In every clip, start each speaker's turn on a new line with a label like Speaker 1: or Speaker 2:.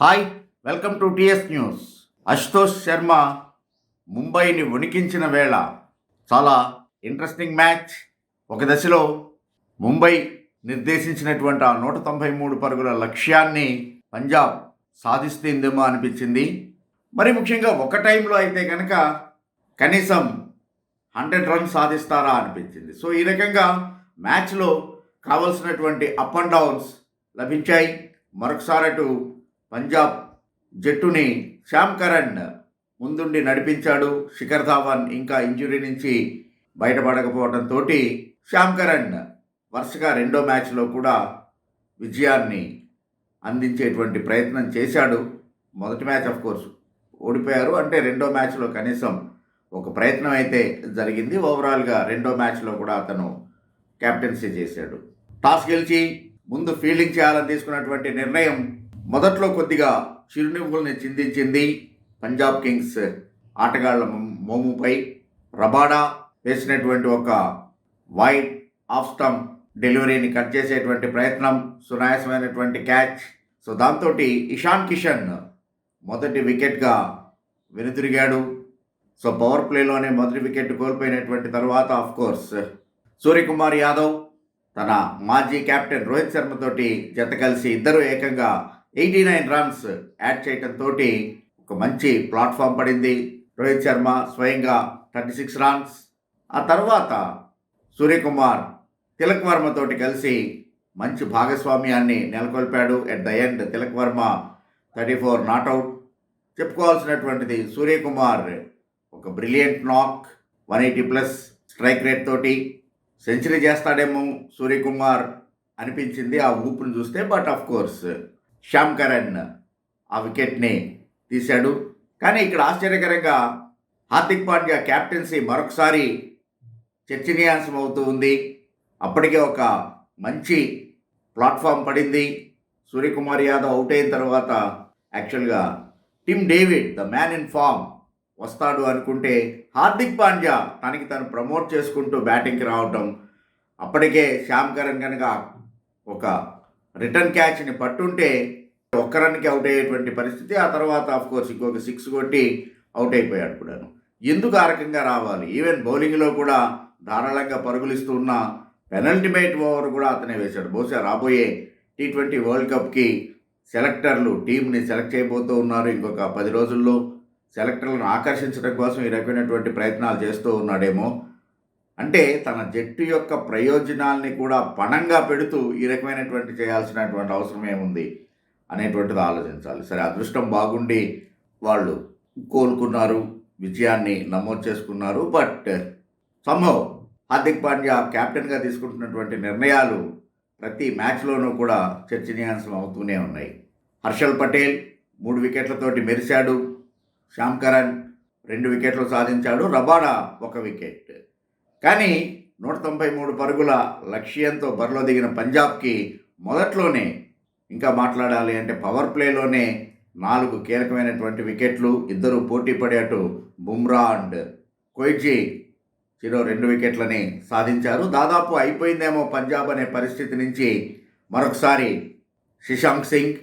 Speaker 1: Hi welcome to TS news. Ashutosh Sharma ముంబైని వణికించిన వేళ చాలా ఇంట్రెస్టింగ్ మ్యాచ్ ఒక దశలో ముంబై నిర్దేశించినటువంటి ఆ నూట తొంభై మూడు పరుగుల లక్ష్యాన్ని పంజాబ్ సాధిస్తుందేమో అనిపించింది. మరి ముఖ్యంగా ఒక టైంలో అయితే కనుక కనీసం హండ్రెడ్ రన్స్ సాధిస్తారా అనిపించింది. సో ఈ రకంగా మ్యాచ్లో కావలసినటువంటి అప్ అండ్ డౌన్స్ లభించాయి. మరొకసారి అటు పంజాబ్ జట్టుని శ్యామ్ కరణ్ ముందుండి నడిపించాడు. శిఖర్ ధావన్ ఇంకా ఇంజురీ నుంచి బయటపడకపోవడంతో శ్యామ్ కరణ్ వరుసగా రెండో మ్యాచ్లో కూడా విజయాన్ని అందించేటువంటి ప్రయత్నం చేశాడు. మొదటి మ్యాచ్ ఆఫ్ కోర్స్ ఓడిపోయారు. అంటే రెండో మ్యాచ్లో కనీసం ఒక ప్రయత్నం అయితే జరిగింది. ఓవరాల్గా రెండో మ్యాచ్లో కూడా అతను కెప్టెన్సీ చేశాడు. టాస్ గెలిచి ముందు ఫీల్డింగ్ చేయాలని తీసుకున్నటువంటి నిర్ణయం మొదట్లో కొద్దిగా చిరునవ్వుల్ని చిందించింది పంజాబ్ కింగ్స్ ఆటగాళ్ళ మోముపై. రబాడా వేసినటువంటి ఒక వైడ్ ఆఫ్ స్టంప్ డెలివరీని కట్ చేసేటువంటి ప్రయత్నం సునాయాసమైనటువంటి క్యాచ్. సో దాంతో ఇషాన్ కిషన్ మొదటి వికెట్గా వెనుతిరిగాడు. సో పవర్ ప్లేలోనే మొదటి వికెట్ కోల్పోయినటువంటి తర్వాత ఆఫ్ కోర్స్ సూర్యకుమార్ యాదవ్ తన మాజీ కెప్టెన్ రోహిత్ శర్మతోటి జత కలిసి ఇద్దరు ఏకంగా ఎయిటీ నైన్ రన్స్ యాడ్ చేయడంతో ఒక మంచి ప్లాట్ఫామ్ పడింది. రోహిత్ శర్మ స్వయంగా థర్టీ సిక్స్ రన్స్. ఆ తర్వాత సూర్యకుమార్ తిలక్ వర్మతోటి కలిసి మంచి భాగస్వామ్యాన్ని నెలకొల్పాడు. At the end Tilak Varma thirty four not out చెప్పుకోవాల్సినటువంటిది Suryakumar ఒక brilliant knock one eighty plus strike rate తోటి సెంచరీ చేస్తాడేమో సూర్యకుమార్ అనిపించింది. ఆ ఊపుని చూస్తే but of course Sam Curran ఆ వికెట్ని తీశాడు. కానీ ఇక్కడ ఆశ్చర్యకరంగా హార్దిక్ పాండ్యా క్యాప్టెన్సీ మరొకసారి చర్చనీయాంశం అవుతూ ఉంది. అప్పటికే ఒక మంచి ప్లాట్ఫామ్ పడింది. సూర్యకుమార్ యాదవ్ అవుట్ అయిన తర్వాత యాక్చువల్గా Tim David the man in form వస్తాడు అనుకుంటే హార్దిక్ పాండ్యా తనకి తను ప్రమోట్ చేసుకుంటూ బ్యాటింగ్కి రావటం అప్పటికే శ్యామ్ కరణ్ కనుక ఒక రిటర్న్ క్యాచ్ని పట్టుంటే ఒక్క రన్కి అవుట్ అయ్యేటువంటి పరిస్థితి ఆ తర్వాత ఆఫ్ కోర్స్ ఇంకొక సిక్స్ కొట్టి అవుట్ అయిపోయాడు కూడాను. ఎందుకు ఆ రకంగా రావాలి? ఈవెన్ బౌలింగ్లో కూడా ధారాళంగా పరుగులు ఇస్తూ ఉన్న పెనల్టిమేట్ ఓవర్ కూడా అతనే వేశాడు. బహుశా రాబోయే టీ ట్వంటీ వరల్డ్ కప్కి సెలెక్టర్లు టీంని సెలెక్ట్ చేయబోతూ ఉన్నారు ఇంకొక పది రోజుల్లో. సెలెక్టర్లను ఆకర్షించడం కోసం ఈ రకమైనటువంటి ప్రయత్నాలు చేస్తూ ఉన్నాడేమో. అంటే తన జట్టు యొక్క ప్రయోజనాల్ని కూడా పణంగా పెడుతూ ఈ రకమైనటువంటి చేయాల్సినటువంటి అవసరం ఏముంది అనేటువంటిది ఆలోచించాలి. సరే అదృష్టం బాగుండి వాళ్ళు కోలుకున్నారు విజయాన్ని నమోదు చేసుకున్నారు బట్ సంభవ్ హార్దిక్ పాండ్యా కెప్టెన్గా తీసుకుంటున్నటువంటి నిర్ణయాలు ప్రతి మ్యాచ్లోనూ కూడా చర్చనీయాంశం అవుతూనే ఉన్నాయి. హర్షల్ పటేల్ మూడు వికెట్లతోటి మెరిశాడు. శ్యామ్ కరణ్ రెండు వికెట్లు సాధించాడు. రబాడా ఒక వికెట్. కానీ నూట తొంభై మూడు పరుగుల లక్ష్యంతో బరిలో దిగిన పంజాబ్కి మొదట్లోనే ఇంకా మాట్లాడాలి అంటే పవర్ ప్లేలోనే నాలుగు కీలకమైనటువంటి వికెట్లు ఇద్దరు పోటీ పడే అటు బుమ్రా అండ్ కొయిజీ చిరో రెండు వికెట్లని సాధించారు. దాదాపు అయిపోయిందేమో పంజాబ్ అనే పరిస్థితి నుంచి మరొకసారి శిశాంక్ సింగ్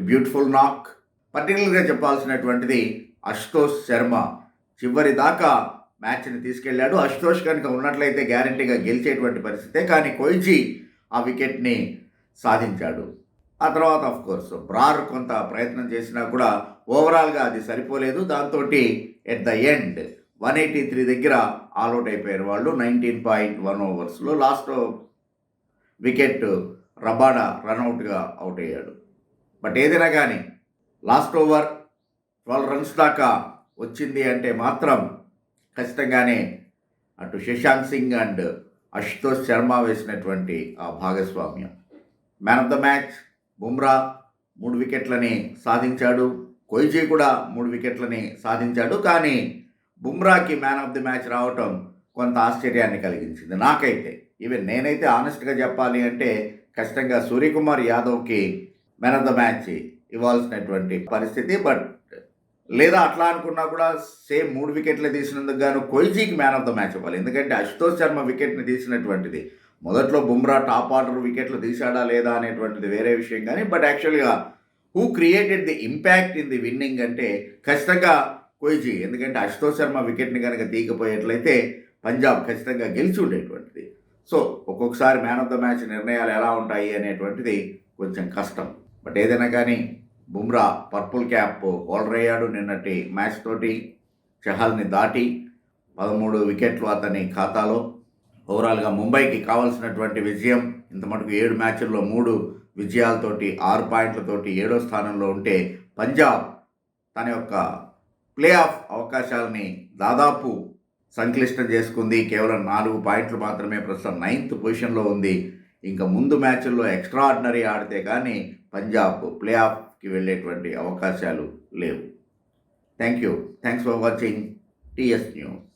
Speaker 1: బ్యూటిఫుల్ నాక్. పర్టికులర్గా చెప్పాల్సినటువంటిది అశుతోష్ శర్మ. చివరి దాకా మ్యాచ్ని తీసుకెళ్ళాడు. అశుతోష్ కనుక ఉన్నట్లయితే గ్యారంటీగా గెలిచేటువంటి పరిస్థితే కానీ కొయిజీ ఆ వికెట్ని సాధించాడు. ఆ తర్వాత ఆఫ్ కోర్స్ బ్రార్ కొంత ప్రయత్నం చేసినా కూడా ఓవరాల్గా అది సరిపోలేదు. దాంతో at the end one eighty three దగ్గర ఆల్అౌట్ అయిపోయారు వాళ్ళు. నైన్టీన్ పాయింట్ వన్ ఓవర్స్లో లాస్ట్ వికెట్ రబాడా రన్అట్గా అవుట్ అయ్యాడు. బట్ ఏదైనా కానీ లాస్ట్ ఓవర్ ట్వెల్వ్ రన్స్ దాకా వచ్చింది అంటే మాత్రం ఖచ్చితంగానే అటు శశాంక్ సింగ్ అండ్ అశుతోష్ శర్మ వేసినటువంటి ఆ భాగస్వామ్యం. Man of the match Bumrah మూడు వికెట్లని సాధించాడు. కొయిజీ కూడా మూడు వికెట్లని సాధించాడు. కానీ బుమ్రాకి మ్యాన్ ఆఫ్ ది మ్యాచ్ రావటం కొంత ఆశ్చర్యాన్ని కలిగించింది. నాకైతే ఈవెన్ నేనైతే ఆనెస్ట్గా చెప్పాలి అంటే ఖచ్చితంగా సూర్యకుమార్ యాదవ్కి మ్యాన్ ఆఫ్ ద మ్యాచ్ ఇవ్వాల్సినటువంటి పరిస్థితి. బట్ లేదా అట్లా అనుకున్నా కూడా సేమ్ మూడు వికెట్లు తీసినందుకు గాను కొయిజీకి మ్యాన్ ఆఫ్ ద మ్యాచ్ ఇవ్వాలి. ఎందుకంటే అశుతోష్ శర్మ వికెట్ని తీసినటువంటిది. మొదట్లో బుమ్రా టాప్ ఆర్డర్ వికెట్లు తీశాడా లేదా అనేటువంటిది వేరే విషయం కానీ బట్ యాక్చువల్గా who created the impact in the winning అంటే ఖచ్చితంగా కొయిజీ. ఎందుకంటే అశుతోష్ శర్మ వికెట్ని కనుక తీయకపోయేట్లయితే పంజాబ్ ఖచ్చితంగా గెలిచి ఉండేటువంటిది. సో ఒక్కొక్కసారి మ్యాన్ ఆఫ్ ద మ్యాచ్ నిర్ణయాలు ఎలా ఉంటాయి అనేటువంటిది కొంచెం కష్టం. బట్ ఏదైనా కానీ బుమ్రా పర్పుల్ క్యాప్ హోల్డర్ అయ్యాడు నిన్నటి మ్యాచ్ తోటి చహల్ని దాటి పదమూడు వికెట్లు అతని ఖాతాలో. ఓవరాల్గా ముంబైకి కావాల్సినటువంటి విజయం ఇంత మటుకు ఏడు మ్యాచ్ల్లో మూడు విజయాలతోటి ఆరు పాయింట్లతోటి ఏడో స్థానంలో ఉంటే పంజాబ్ తన యొక్క ప్లే ఆఫ్ అవకాశాలని దాదాపు సంక్లిష్టం చేసుకుంది. కేవలం నాలుగు పాయింట్లు మాత్రమే ప్రస్తుతం నైన్త్ పొజిషన్లో ఉంది. ఇంకా ముందు మ్యాచ్ల్లో ఎక్స్ట్రా ఆర్డినరీ ఆడితే కానీ పంజాబ్ ప్లే ఆఫ్కి వెళ్ళేటువంటి అవకాశాలు లేవు. Thank you. Thanks for watching TS news.